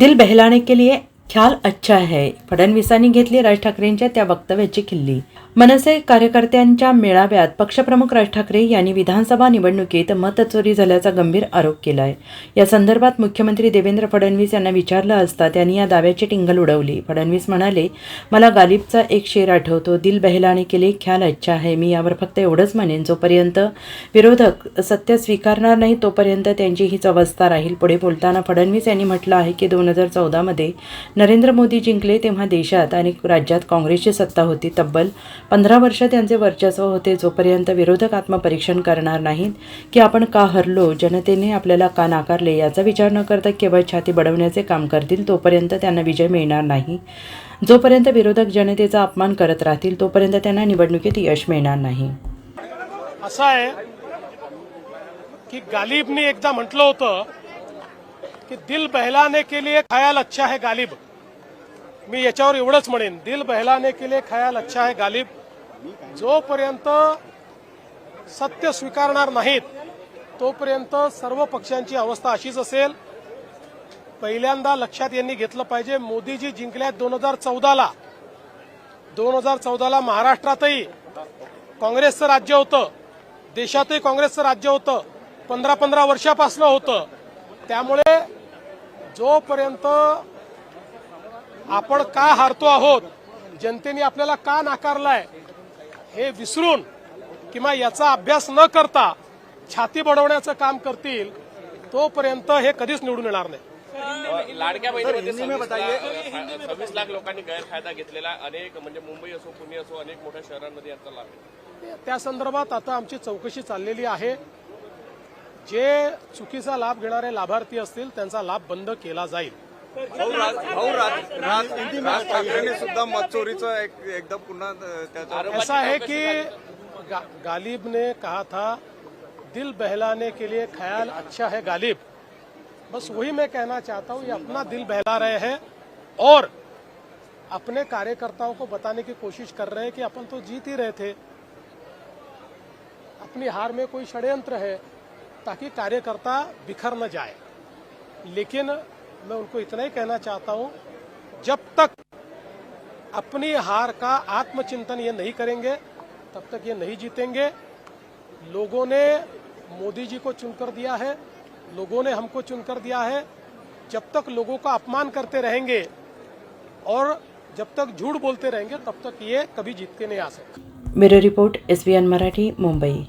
दिल बहलाने के लिए ख्याल अच्छा है. फडणवीसांनी घेतली राज ठाकरेंच्या त्या वक्तव्याची खिल्ली. मनसे कार्यकर्त्यांच्या मेळाव्यात पक्षप्रमुख राज ठाकरे यांनी विधानसभा निवडणुकीत मतचोरी झाल्याचा गंभीर आरोप केला आहे या संदर्भात मुख्यमंत्री देवेंद्र फडणवीस यांना विचारलं असता त्यांनी या दाव्याची टिंगल उडवली. फडणवीस म्हणाले मला गालिबचा एक शेर आठवतो. दिल बहलाने केले ख्याल अच्छा आहे मी यावर फक्त एवढंच म्हणेन जोपर्यंत विरोधक सत्य स्वीकारणार नाही तोपर्यंत त्यांची हीच अवस्था राहील. पुढे बोलताना फडणवीस यांनी म्हटलं आहे की दोन हजार चौदामध्ये नरेंद्र मोदी जिंकले तेव्हा देशात आणि राज्यात काँग्रेसची सत्ता होती तब्बल पंधरा वर्ष त्यांचे वर्चस्व होते जोपर्यंत विरोधक आत्मपरीक्षण करणार नाहीत की आपण का हरलो जनतेने आपल्याला का नाकारले याचा विचार न करता केवळ छाती बडवण्याचे काम करतील तोपर्यंत त्यांना विजय मिळणार नाही. जोपर्यंत विरोधक जनतेचा अपमान करत राहतील तोपर्यंत त्यांना निवडणुकीत यश मिळणार नाही. असं आहे की गालिबने एकदा म्हटलं होतं की दिल बहलाने के लिए खयाल अच्छा है गालिब. मी याच्यावर एवढंच म्हणेन दिल बहलाने के लिए खयाल अच्छा है गालिब. जोपर्यंत सत्य स्वीकारणार नाहीत तोपर्यंत सर्व पक्षांची अवस्था अशीच असेल. पहिल्यांदा लक्षात यांनी घेतलं पाहिजे मोदीजी जिंकल्यात दोन हजार चौदाला. दोन हजार चौदाला महाराष्ट्रातही काँग्रेसचं राज्य होतं. देशातही काँग्रेसचं राज्य होतं. पंधरा पंधरा वर्षापासून होतं. त्यामुळे जोपर्यंत आपण का हारतो आहोत जनतेने आपल्याला का नाकारलाय हे विसरून किंवा याचा अभ्यास न करता छाती बडवण्याचं काम करतील तोपर्यंत हे कधीच निवडून येणार नाही. लाडक्या बहिणीमध्ये सव्वीस लाख- लोकांनी गैरफायदा घेतलेला अनेक म्हणजे मुंबई असो पुणे असो अनेक मोठ्या शहरांमध्ये याचा लाभ आहे. त्या संदर्भात आता आमची चौकशी चाललेली आहे. जे चुकीचा लाभ घेणारे लाभार्थी असतील त्यांचा लाभ बंद केला जाईल. राज ठाकरेंनी सुद्धा पुन्हा ऐसा है कि गा, गालिब ने कहा था दिल बहलाने के लिए ख्याल अच्छा है गालिब। बस वही मैं कहना चाहता हूँ ये अपना दिल बहला रहे हैं और अपने कार्यकर्ताओं को बताने की कोशिश कर रहे हैं कि अपन तो जीत ही रहे थे। अपनी हार में कोई षड्यंत्र है ताकि कार्यकर्ता बिखर न जाए। लेकिन मैं उनको इतना ही कहना चाहता हूँ, जब तक अपनी हार का आत्मचिंतन ये नहीं करेंगे, तब तक ये नहीं जीतेंगे। लोगों ने मोदी जी को चुनकर दिया है, लोगों ने हमको चुनकर दिया है। जब तक लोगों का अपमान करते रहेंगे और जब तक झूठ बोलते रहेंगे, तब तक ये कभी जीत के नहीं आ सकते। Bureau report S Marathi, Mumbai.